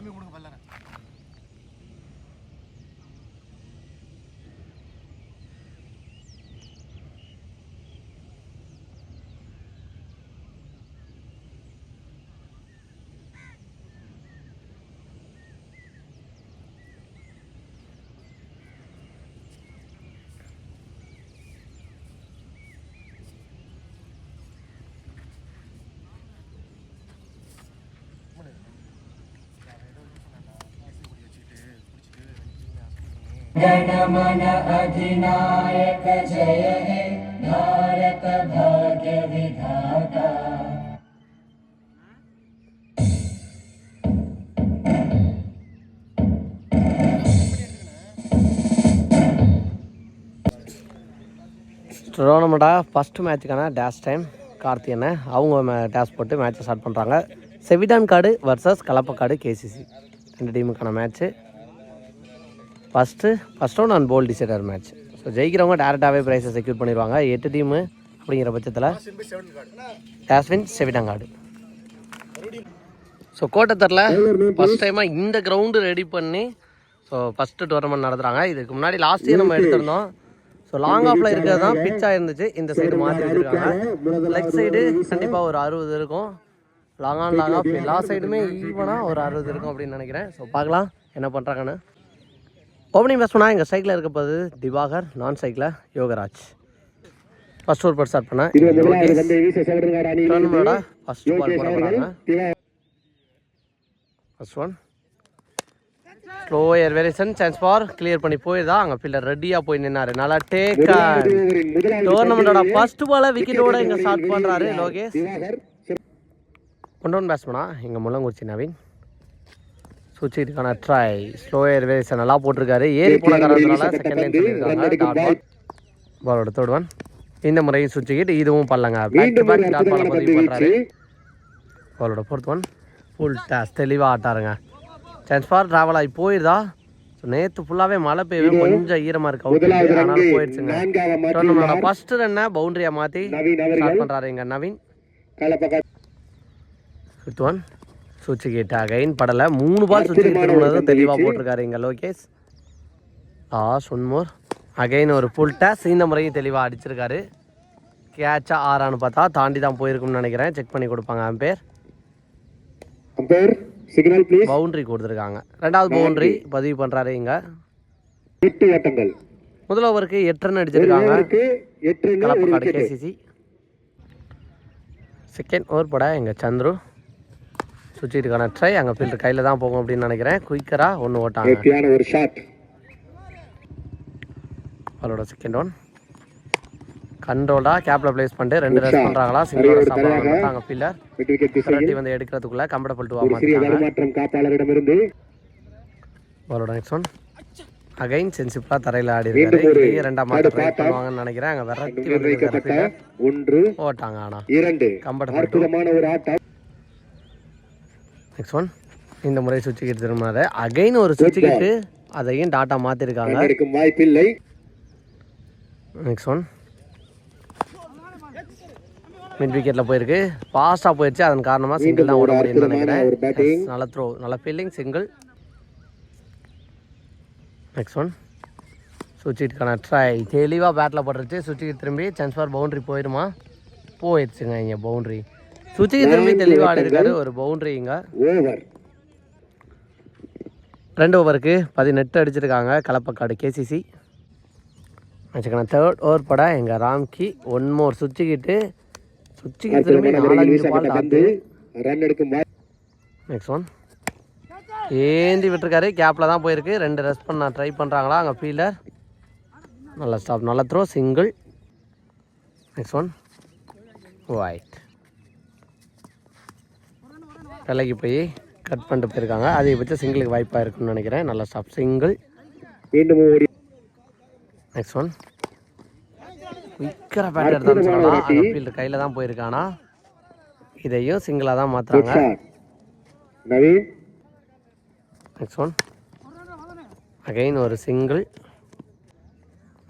சாமி கொடுங்க பல்லற जनमन अधिनायक जय हे भारत भाग्य विधाता டோர்னமெண்ட்டாக ஃபஸ்ட்டு மேட்ச்சுக்கான டேஷ் டைம் கார்த்தி அண்ணன் அவங்க டேஷ் போட்டு மேட்ச்சை ஸ்டார்ட் பண்ணுறாங்க செவிடான் கார்டு வர்சஸ் கலப்பக்காடு கேசிசி ரெண்டு டீமுக்கான match first first round and ball decider match so ஜெயிக்கிறவங்க டேரெக்டாகவே ப்ரைஸை செக்யூர் பண்ணிடுவாங்க. எட்டு டீமு அப்படிங்கிற பட்சத்தில் டாஸ்வின் செவிடங்காடு ஸோ கோட்டத்தரில் ஃபஸ்ட் டைமாக இந்த கிரவுண்டு ரெடி பண்ணி ஸோ ஃபஸ்ட்டு டோர்னமெண்ட் நடத்துகிறாங்க இதுக்கு முன்னாடி லாஸ்ட் இயர் நம்ம எடுத்திருந்தோம். ஸோ லாங் ஆஃபில் இருக்கிறது தான் பிச்சாக இருந்துச்சு. இந்த சைடு மாற்றி வச்சுருக்காங்க லெஃப்ட் சைடு கண்டிப்பாக ஒரு அறுபது இருக்கும். லாங் ஆன் லாங் ஆஃப் எல்லா சைடுமே ஈவனாக ஒரு அறுபது இருக்கும் அப்படின்னு நினைக்கிறேன். ஸோ பார்க்கலாம் என்ன பண்ணுறாங்கன்னு ஓப்பனிங் பேட்ஸ்மனா எங்கள் சைக்கிளில் இருக்க போது திவாகர் நான் சைக்கிளில் யோகராஜ். ஃபர்ஸ்ட் ஓவர் போட்டு ஸ்டார்ட் பண்ணேன் டோர்னமெண்ட்டோட ஃபர்ஸ்ட் பால் போட போகிறாங்க first one slow air variation chance for clear பண்ணி போயிருந்தா அங்கே ஃபீல்டர் ரெடியாக போய் நின்னாரு. நல்லா டேக் டோர்னமெண்ட்டோட ஃபர்ஸ்ட் பாலை விக்கெட்டோட இங்கே ஸ்டார்ட் பண்ணுறாரு லோகேஷ். ஒன் டவுன் பேட்ஸ்மனா எங்கள் முள்ளங்குறிச்சி நவீன். சுவிட்சுக்கான ட்ரை ஸ்லோ ஏர் வேரியேஷன் நல்லா போட்டிருக்காரு. ஏறி போன காரணத்தினால செகண்ட் லைன் சொல்லியிருக்காங்க. பாலோட தேர்ட் ஒன் இந்த முறையும் சுவிட்ச் ஹிட் இதுவும் பல்லங்க பேக் டு பேக் டாட் பாலை பதிவு பண்ணுறாரு பாலோட ஃபோர்த் ஒன் ஃபுல் டாஸ் தெளிவாக ஆட்டாருங்க. சான்ஸ் ஃபார் ட்ராவல் ஆகி போயிருதா? ஸோ நேற்று ஃபுல்லாகவே மழை பெய்யவே கொஞ்சம் ஈரமாக இருக்கு அவுட் அதனால போயிடுச்சுங்க. டோர்னமெண்டோட ஃபர்ஸ்ட் ரன்னை பவுண்டரியாக மாற்றி ஸ்டார்ட் பண்ணுறாரு எங்கள் Naveen fifth one gate again படலை. மூணு பால் திரும்பினதும் தெளிவாக போட்டிருக்காரு எங்கள் Lokesh. Last one more again ஒரு ஃபுல் டேஸ் இந்த முறையும் தெளிவாக அடிச்சிருக்காரு. கேட்சா ஆறான்னு பார்த்தா தாண்டி தான் போயிருக்கும்னு நினைக்கிறேன். செக் பண்ணி கொடுப்பாங்க அம்பேர் சிக்னல் ப்ளீஸ் பவுண்டரி கொடுத்துருக்காங்க. ரெண்டாவது பவுண்டரி. பதிவு பண்ணுறாரு இங்கே. எட்டு ஓட்டங்கள் முதல் ஓவருக்கு எட்டு ரன் அடிச்சிருக்காங்க. கேசிசி. செகண்ட் ஓவர் போட எங்கள் சந்துரு. சுவிட்சுக்கான ட்ரை அங்கே ஃபீல்டர் கையில் தான் போகும் அப்படின்னு நினைக்கிறேன். குயிக்கராக ஒன்று ஓட்டாங்க. ஒரு ஷாட் அவளோட செகண்ட் ஒன் கண்ட்ரோல்டா கேப்ல பிளேஸ் பண்ணிட்டு ரெண்டு ரன் பண்ணுறாங்களா சிங்கிளோட ஆகிறாங்க ஃபீல்டர் விரட்டி வந்து எடுக்கிறதுக்குள்ள கம்ஃபர்டபுள் டூ ஒரு சிறிய மாற்றிட்டாங்க தடுமாற்றம் காப்பாளரிடமிருந்து. நெக்ஸ்ட் ஒன் அகைன் சென்சிப்ளா தரையில் ஆடி இருக்காரு. இதையே ரெண்டாம் மாற்றம் ட்ரை பண்ணுவாங்கன்னு நினைக்கிறேன். அங்கே விரட்டி வந்து ஒன்று ஓட்டாங்க ஆனால் இரண்டு. கம்ஃபர்டபுள் அற்புதமான ஒரு ஆட்டம். நெக்ஸ்ட் ஒன் இந்த முறை சுவிட்ச் கிட்டு திரும்பினாரு அகைன் ஒரு சுவிட்ச் கிட்டு அதையும் டாட்டா மாற்றிருக்காங்க எடுக்கும் வாய்ப்பில்லை. நெக்ஸ்ட் ஒன் மிட் விக்கெட்டில் போயிருக்கு. ஃபாஸ்ட்டாக போயிடுச்சு. அதன் காரணமாக சிங்கிள் தான் ஓட முடியும்னு நினைக்கிறேன். நல்ல த்ரோ நல்ல ஃபீல்டிங் சிங்கிள் நெக்ஸ்ட் ஒன் சுவிட்சுக்கான ட்ரை தெளிவாக பேட்டில் போட்டுருச்சு. சுவிட்சுக்கு திரும்பி சான்ஸ் ஃபார் பவுண்ட்ரி போயிடுமா போயிடுச்சுங்க இங்கே பவுண்ட்ரி சுவிட்சுக்கு திரும்பி தெளிவாக இருக்காரு ஒரு பவுண்ட்ரி இங்கே. ஓவர் ரெண்டு ஓவருக்கு பதினெட்டு அடிச்சிருக்காங்க. கலப்பக்காடு கேசிசி வச்சுக்கணும் தேர்ட் ஓவர் பட எங்கள் ராம்கி ஒன் மோர் சுவிட்சுக்கிட்டு சுவிட்சுக்கு திரும்பி நாலஞ்சு பால் வாய்ப்பு நெக்ஸ்ட் ஒன் ஏந்தி விட்டுருக்காரு. கேப்பில் தான் போயிருக்கு. ரெண்டு ரெஸ்ட் பண்ண ட்ரை பண்ணுறாங்களா அங்கே ஃபீல்டர் நல்ல ஸ்டாப் நல்ல throw single next one wide விலைக்கு போய் கட் பண்ணிட்டு போயிருக்காங்க. அதிகபட்சம் சிங்கிளுக்கு வாய்ப்பாக இருக்குன்னு நினைக்கிறேன். நல்ல ஸ்டாப் சிங்கிள் மீண்டும் ஓடி. நெக்ஸ்ட் ஒன் குயிக்கராக பேட் அங்கே ஃபீல்டு கையில் தான் போயிருக்கானா? இதையும் சிங்கிளாக தான் மாற்றுறாங்க நெக்ஸ்ட் ஒன் அகைன் ஒரு single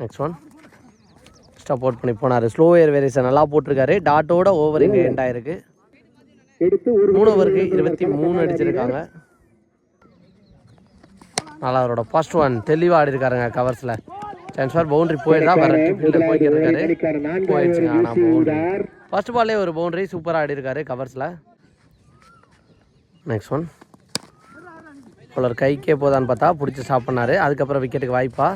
next one stop out பண்ணி போனார். ஸ்லோ ஏர் வேரியேஷன் நல்லா போட்டிருக்காரு. டாட்டோட ஓவர் இங்கே எண்ட் ஆயிருக்கு. எடுத்து மூணு ஓவருக்கு இருபத்தி மூணு அடிச்சிருக்காங்க. நல்லா அவரோட ஃபர்ஸ்ட் ஒன் தெளிவாக ஆடி இருக்காருங்க கவர்ஸில் சான்ஸ் ஃபார் பவுண்டரி போயிருந்தா வரட்டு ஃபீல்டில் போய்க்கிட்டு இருக்காரு. போயிடுச்சுங்க ஆனால் பவுண்டரி வீசுகிறார் ஃபர்ஸ்ட் பால்லே ஒரு பவுண்டரி சூப்பராக ஆடி இருக்காரு கவர்ஸில் நெக்ஸ்ட் ஒன் பவுலர் கைக்கே போதான்னு பார்த்தா பிடிச்சி பண்ணாரு. அதுக்கப்புறம் விக்கெட்டுக்கு வாய்ப்பா.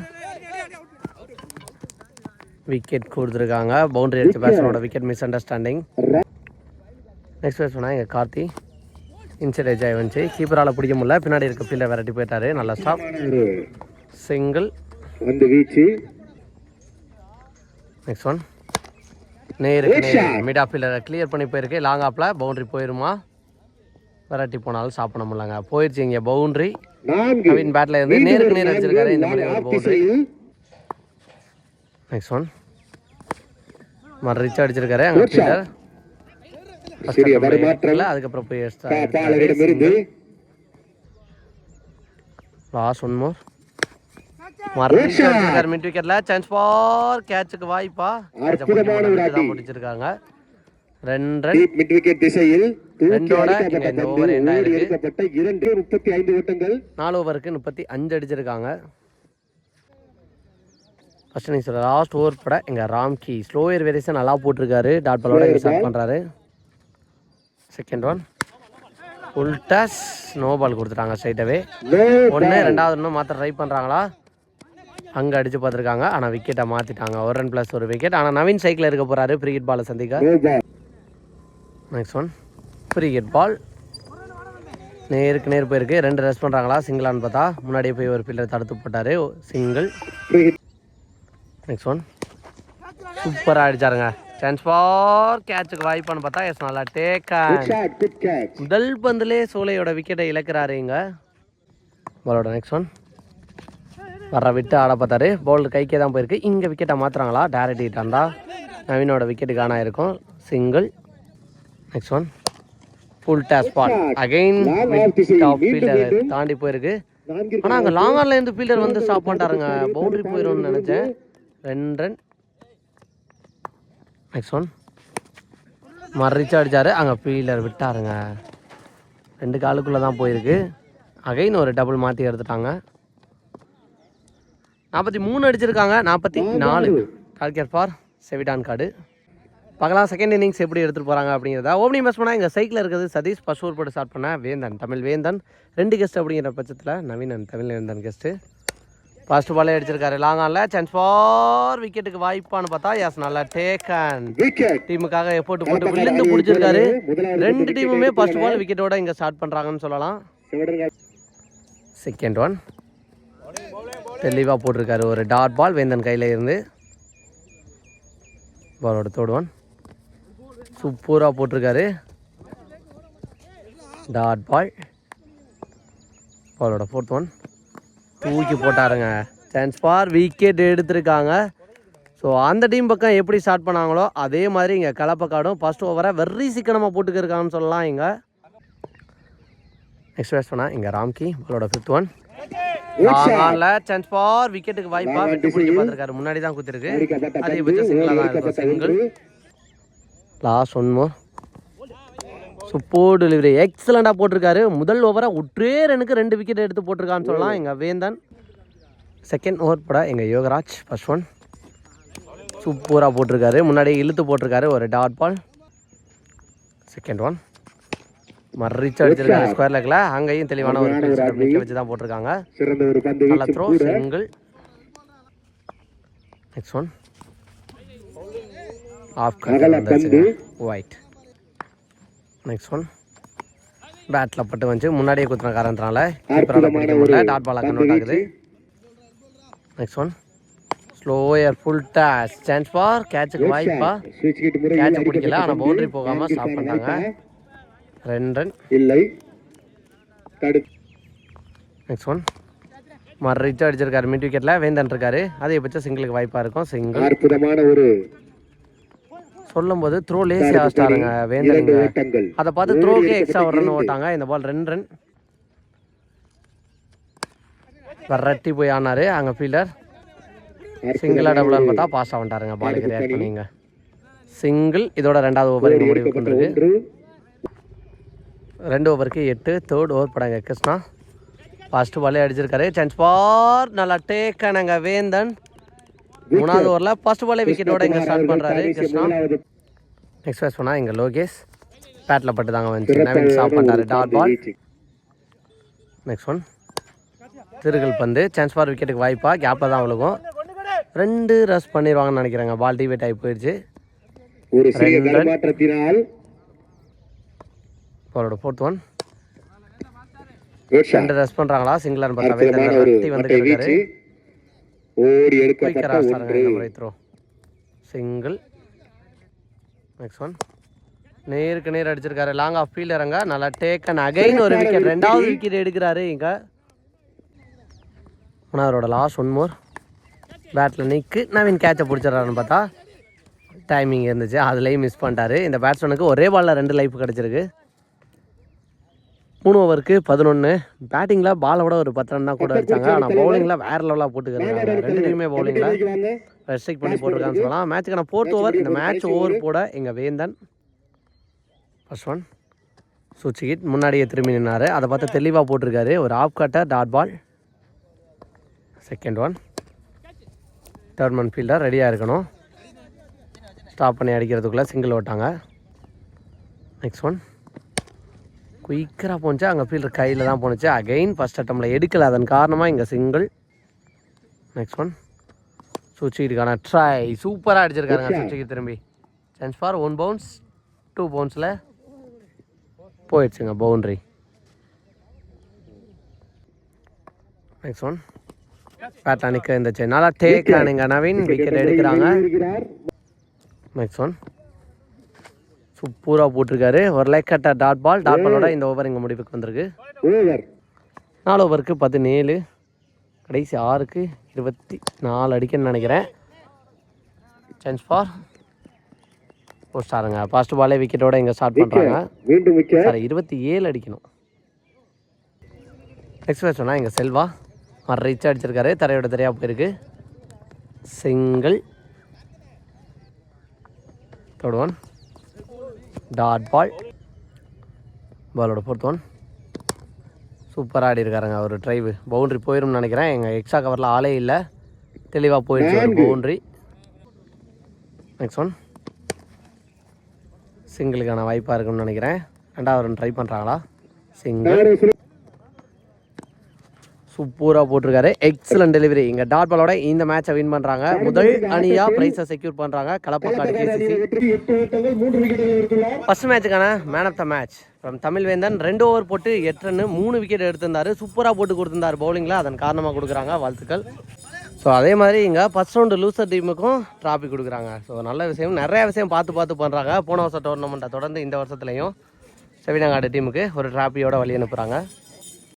விக்கெட் கொடுத்துருக்காங்க. பவுண்டரி அடிச்ச பேட்ஸ்மேனோட விக்கெட் மிஸ் அண்டர்ஸ்டாண்டிங் நெக்ஸ்ட் பேட்ஸ்மேனா எங்கள் கார்த்தி. இன்சைட் ஏஜ் ஆகி வந்துச்சு கீப்பரால் பிடிக்க முடியல. பின்னாடி இருக்க ஃபீல்டை விரட்டி போயிட்டாரு. நல்லா ஸ்டாப் சிங்கிள் வந்து வீச்சு. நெக்ஸ்ட் ஒன் நேருக்கு நேர். மிட் ஆஃப் ஃபீல்டரை கிளியர் பண்ணி போயிருக்கு. லாங் ஆப்பில் பவுண்டரி போயிருமா? விரட்டி போனாலும் பண்ண முடியலங்க. போயிடுச்சு இங்கே பவுண்டரி நவீன் பேட்டில் இருந்து நேருக்கு நேர் அடிச்சிருக்காரு. இந்த மாதிரி ஒரு பவுண்டரி நெக்ஸ்ட் ஒன் மறு ரிச் அடிச்சிருக்காரு. அங்கே ஃபீல்டர் சிறிய வருமாற்றம் அதுக்கப்புறம் போய் பாலரிடமிருந்து லாஸ்ட் ஒன் மோர் மிட் விக்கெட்ல சான்ஸ் ஃபார் கேட்சுக்கு வாய்ப்பா அற்புதமான முடிச்சிருக்காங்க ரெண்டு மிட் விக்கெட் திசையில் நாலு ஓவருக்கு முப்பத்தி அஞ்சு அடிச்சிருக்காங்க. ஃபர்ஸ்ட் இன்னிங்ஸ் லாஸ்ட் ஓவர் பட எங்கள் ராம்கி. ஸ்லோயர் வேரியேஷன் நல்லா போட்டிருக்காரு. டாட் பாலோட ஸ்டார்ட் பண்ணுறாரு செகண்ட் ஒன் உல்டாஸ் நோ பால் கொடுத்துட்டாங்க ஸ்ட்ரைட்டாகவே ஒன்று ரெண்டாவது இன்னும் மாற்ற ட்ரை பண்ணுறாங்களா அங்கே அடிச்சு பார்த்துருக்காங்க. ஆனால் விக்கெட்டை மாற்றிட்டாங்க ஒரு ரன் ப்ளஸ் ஒரு விக்கெட் ஆனால் நவீன் சைக்கிள் இருக்க போகிறாரு ஃப்ரீ பாலை சந்திக்க. Next one free hit ball நேருக்கு நேர் போயிருக்கு. ரெண்டு ரெஸ்ட் பண்ணுறாங்களா சிங்கிளான்னு பார்த்தா. முன்னாடியே போய் ஒரு ஃபீல்டர் தடுத்து போட்டார். சிங்கிள். நெக்ஸ்ட் ஒன் சூப்பராக அடிச்சாருங்க. சான்ஸ் ஃபார் கேட்சுக்கு வாய்ப்பான்னு பார்த்தா எஸ் நல்லா டேக். முதல் பந்திலே சோலையோட விக்கெட்டை இழக்கிறாரு இங்க. பாலோட நெக்ஸ்ட் ஒன் வர விட்டு ஆட பார்த்தாரு. பவுலர் கைக்கே தான் போயிருக்கு. இங்கே விக்கெட்டை மாற்றுறாங்களா டேரக்ட் ஹிட் இருந்தா நவீனோட விக்கெட்டு காணா இருக்கும். Single next one full toss ball again fielder தாண்டி போயிருக்கு. ஆனால் அங்கே லாங் இருந்து ஃபீல்டர் வந்து ஸ்டாப் பண்ணிட்டாருங்க. பவுண்டரி போயிடும்னு நினச்சேன். ரெண்டு ரன் நெக்ஸ்ட் ஒன் மறிச்சு அடிச்சாரு. அங்கே ஃபீல்டர் விட்டாருங்க. ரெண்டு காலுக்குள்ளே தான் போயிருக்கு. அகைன் ஒரு டபுள் மாற்றி எடுத்துட்டாங்க. நாற்பத்தி மூணு அடிச்சிருக்காங்க. நாற்பத்தி நாலு. டார்கெட் ஃபார் செவிடான் கார்டு பார்க்கலாம் செகண்ட் இன்னிங்ஸ் எப்படி எடுத்துகிட்டு போகிறாங்க அப்படிங்கிறத. ஓப்பனிங் பேஸ் பண்ணால் எங்கள் சைக்கிள் இருக்குது சதீஷ் ஓவர் போட்டு ஸ்டார்ட் பண்ண வேந்தன் தமிழ் வேந்தன். ரெண்டு கெஸ்ட் அப்படிங்கிற பட்சத்தில் நவீனன் தமிழ் வேந்தன் கெஸ்ட்டு ஃபர்ஸ்ட் பாலே அடிச்சிருக்காரு. லாங் ஆனில் சான்ஸ் ஃபார் விக்கெட்டுக்கு வாய்ப்பான்னு பார்த்தா எஸ் நல்லா டேக்கன் wicket. டீமுக்காக எஃபோர்ட் போட்டு விழுந்து பிடிச்சிருக்காரு ரெண்டு டீமுமே ஃபர்ஸ்ட் பால் விக்கெட்டோட இங்கே ஸ்டார்ட் பண்ணுறாங்கன்னு சொல்லலாம். செகண்ட் ஒன் தெளிவாக போட்டிருக்காரு. ஒரு டாட் பால் வேந்தன் கையில் இருந்து. பாலோட தேர்ட் ஒன் சூப்பராக போட்டிருக்காரு. டாட் பால் பாலோட ஃபோர்த் ஒன் தூக்கி போட்டாருங்க. சான்ஸ் ஃபார் விக்கெட் எடுத்திருக்காங்க. ஸோ அந்த டீம் பக்கம் எப்படி ஸ்டார்ட் பண்ணாங்களோ அதே மாதிரி இங்கே கலப்பக்காடும் ஃபர்ஸ்ட் ஓவரை வெரி சிக்கனமாக போட்டுக்கிருக்காங்கன்னு சொல்லலாம் இங்கே. நெக்ஸ்ட் பேஸ் பண்ணால் இங்கே ராம்கி பாலோட ஃபிஃப்த் ஒன் சான்ஸ் ஃபார் விக்கெட்டுக்கு வாய்ப்பா விட்டு பிடிச்சி பார்த்துருக்காரு. முன்னாடி தான் குத்திருக்கு அதிகபட்சம் பந்து சிங்கிளாக தான் எடுக்கப்பட்ட இருக்கும். Single. Last one more super delivery எக்ஸலண்டாக போட்டிருக்காரு. முதல் ஓவரை ஒற்றே ரனுக்கு ரெண்டு விக்கெட் எடுத்து போட்டிருக்கான்னு சொல்லலாம். எங்கள் வேந்தன் செகண்ட் ஓவர் பட எங்கள் யோகராஜ் ஃபர்ஸ்ட் ஒன் சூப்பராக போட்டிருக்காரு. முன்னாடி இழுத்து போட்டிருக்காரு. ஒரு டாட் பால் செகண்ட் ஒன் மறிச்சு அடிச்சிருக்காரு ஸ்கொயர் லெக்கில் அங்கேயும் தெளிவான ஒரு நிற்க வச்சு தான் போட்டிருக்காங்க. நல்ல throw single next one off பந்து. ஒயிட் நெக்ஸ்ட் ஒன் பேட்டில் பட்டு வந்துச்சு. முன்னாடியே குத்துன காரணத்தினால கீப்பரால் பிடிக்க முடியல. டாட் பாலாக கன்வெர்ட் ஆகுது. Next one slower full toss chance for கேட்சுக்கு வாய்ப்பா. கேட்சை பிடிக்கல. ஆனால். பவுண்டரி போகாமல் ஸ்டாப் ரன் பண்ணாங்க. ரெண்டு ரன் இல்லை. நெக்ஸ்ட் ஒன் மறிச்சு அடிச்சிருக்காரு. மிட் விக்கெட்டில் வேந்தன் இருக்காரு. அதிகபட்சம் சிங்கிளுக்கு வாய்ப்பாக இருக்கும். சிங்கிள் அற்புதமான ஒரு சொல்லும்போது த்ரோ லேசி ஆஸ்டாருங்க வேந்தனுங்க அதை பார்த்து த்ரோக்கே எக்ஸ்ட்ரா ரன் ஓட்டாங்க இந்த பால் ரெண்டு ரன் வரட்டி போய் ஆனாரு அங்கே ஃபீல்டர் சிங்கிளா டபுளான்னு பார்த்தா பாஸ் ஆகிட்டாருங்க பாலுக்கு ரியாக்ட் பண்ணிங்க. சிங்கிள் இதோட ரெண்டாவது ஓவர் இங்கே முடிவு கொண்டிருக்கு ரெண்டு ஓவருக்கு எட்டு தேர்ட் ஓவர் படாங்க கிருஷ்ணா. ஃபர்ஸ்ட் பாலே அடிச்சிருக்காரு. சான்ஸ் ஃபார் நல்லா டேக்கானங்க வேந்தன். மூணாவது ஓவரில் ஃபர்ஸ்ட் பாலே விக்கெட்டோட இங்கே ஸ்டார்ட் பண்ணுறாரு கிருஷ்ணா. நெக்ஸ்ட் பேஸ் பண்ணால் இங்கே லோகேஷ். பேட்டில் பட்டு தாங்க வந்துச்சு. நவீன் ஸ்டாப் பண்ணாரு டாட் பால் நெக்ஸ்ட் ஒன் திருகல் பந்து. சான்ஸ் ஃபார் விக்கெட்டுக்கு வாய்ப்பா. கேப்பில் தான் விழுகும். ரெண்டு ரஸ் பண்ணிடுவாங்கன்னு நினைக்கிறேங்க. பால் டிவேட் ஆகி போயிடுச்சு ஒரு சிறிய அவரோட ஃபோர்த் ஒன். ரெண்டு ரஸ் பண்ணுறாங்களா சிங்கிளான்னு பார்த்தா வந்துட்டு வீச்சு இருக்காரு. ஓடி எடுக்கப்பட்ட ஒன்று. சிங்கிள் நெக்ஸ்ட் ஒன் நேருக்கு நேர் அடிச்சிருக்காரு. லாங் ஆஃப் ஃபீல்டருங்க நல்லா டேக்கன் அகைன் ஒரு விக்கெட் ரெண்டாவது விக்கெட் எடுக்கிறாரு இங்க. மூணாவதோட லாஸ்ட் ஒன் மோர் பேட்டில் நிற்கு நவீன் கேட்சை பிடிச்சிடறாருன்னு பார்த்தா டைமிங் இருந்துச்சு. அதுலேயும் மிஸ் பண்ணிட்டாரு. இந்த பேட்ஸ்மேனுக்கு ஒரே பாலில் ரெண்டு லைஃப் கிடச்சிருக்கு. மூணு ஓவருக்கு பதினொன்று பேட்டிங்கில் பாலை விட ஒரு பத்து ரன் தான் கூட அடிச்சாங்க. ஆனால் பவுலிங்கில் வேற லெவலாக போட்டுக்கிறாங்க. ரெண்டு டீமே பவுலிங்கில். ரெஸ்ட்ரிக்ட் பண்ணி போட்டிருக்கான்னு சொல்லலாம். மேட்சுக்கான ஃபோர்த் ஓவர் இந்த மேட்ச் ஓவர் போட எங்கள் வேந்தன் ஃபர்ஸ்ட் ஒன் சுச்சிகிட் முன்னாடியே திரும்பி நின்னாரு. அதை பார்த்து தெளிவாக போட்டிருக்காரு. ஒரு off cutter dot ball second one third man fielder ரெடியாக இருக்கணும். ஸ்டாப் பண்ணி அடிக்கிறதுக்குள்ளே சிங்கிள் ஓட்டாங்க. நெக்ஸ்ட் ஒன் குயிக்கராக போணுச்சு அங்கே ஃபீல்டர் கையில் தான் போணுச்சு அகைன் ஃபஸ்ட் அட்டம்ல எடுக்கல. அதன் காரணமாக இங்கே சிங்கிள் நெக்ஸ்ட் ஒன் சுச்சிக்கிட்டுக்கான ட்ரை சூப்பராக அடிச்சிருக்காருங்க சுச்சிக்கு திரும்பி. Chance for one bounce two பவுன்ஸில் போயிடுச்சுங்க பவுண்ட்ரி நெக்ஸ்ட் ஒன் பேட்டில் நிற்க இருந்துச்சு நல்லா டேக் ஆனுங்க. நவீன் விக்கெட் எடுக்கிறாங்க. நெக்ஸ்ட் ஒன் சூப்பராக போட்டிருக்காரு. ஒரு லைக் கட்ட டாட் பால் டாட் பாலோட இந்த ஓவர் இங்கே முடிவுக்கு வந்திருக்கு. நாலு ஓவருக்கு பதினேழு கடைசி ஆறுக்கு இருபத்தி நாலு அடிக்கணும்னு நினைக்கிறேன் சான்ஸ் ஃபார் ஒரு ஸ்டாருங்க ஃபர்ஸ்ட் பாலே விக்கெட்டோட இங்கே ஸ்டார்ட் பண்ணுறாங்க சாரி இருபத்தி ஏழு அடிக்கணும். நெக்ஸ்ட் சொன்னால் எங்கள் செல்வா. மர ரீச் அடிச்சிருக்காரு. தரையோட தரையாக போயிருக்கு. Single third one dot ball. பாலோட ஃபோர்த் ஒன் சூப்பராக ஆடி இருக்காருங்க ஒரு ட்ரைவு பவுண்ட்ரி போயிரும்னு நினைக்கிறேன். எங்கள் எக்ஸ்ட்ரா கவரில் ஆளே இல்லை. தெளிவாக போயிடுச்சு ஒரு பவுண்ட்ரி நெக்ஸ்ட் ஒன் சிங்கிளுக்கான வாய்ப்பாக இருக்கும்னு நினைக்கிறேன். ரெண்டாவது ட்ரை பண்ணுறாங்களா சிங்கிள் சூப்பராக போட்டிருக்காரு. எக்ஸலன்ட் டெலிவரி இங்கே டாட் பாலோட இந்த மேட்சை வின் பண்ணுறாங்க முதல் அணியாக ப்ரைஸை செக்யூர் பண்ணுறாங்க எடுத்துள்ளார் first மேட்சுக்கான man of the match from Tamilvendhan ரெண்டு ஓவர் போட்டு எட்டு ரன்னு மூணு விக்கெட் எடுத்திருந்தாரு. சூப்பராக போட்டு கொடுத்திருந்தாரு பவுலிங்கில் அதன் காரணமாக கொடுக்குறாங்க. வாழ்த்துக்கள். ஸோ அதே மாதிரி இங்கே ஃபர்ஸ்ட் ரவுண்டு லூசர் டீமுக்கும் ட்ராஃபி கொடுக்குறாங்க. ஸோ நல்ல விஷயம். நிறைய விஷயம் பார்த்து பார்த்து பண்ணுறாங்க போன வருஷம் டோர்னமெண்ட்டை தொடர்ந்து இந்த வருஷத்துலையும் செவினங்காடு டீமுக்கு ஒரு ட்ராஃபியோட வழி அனுப்புகிறாங்க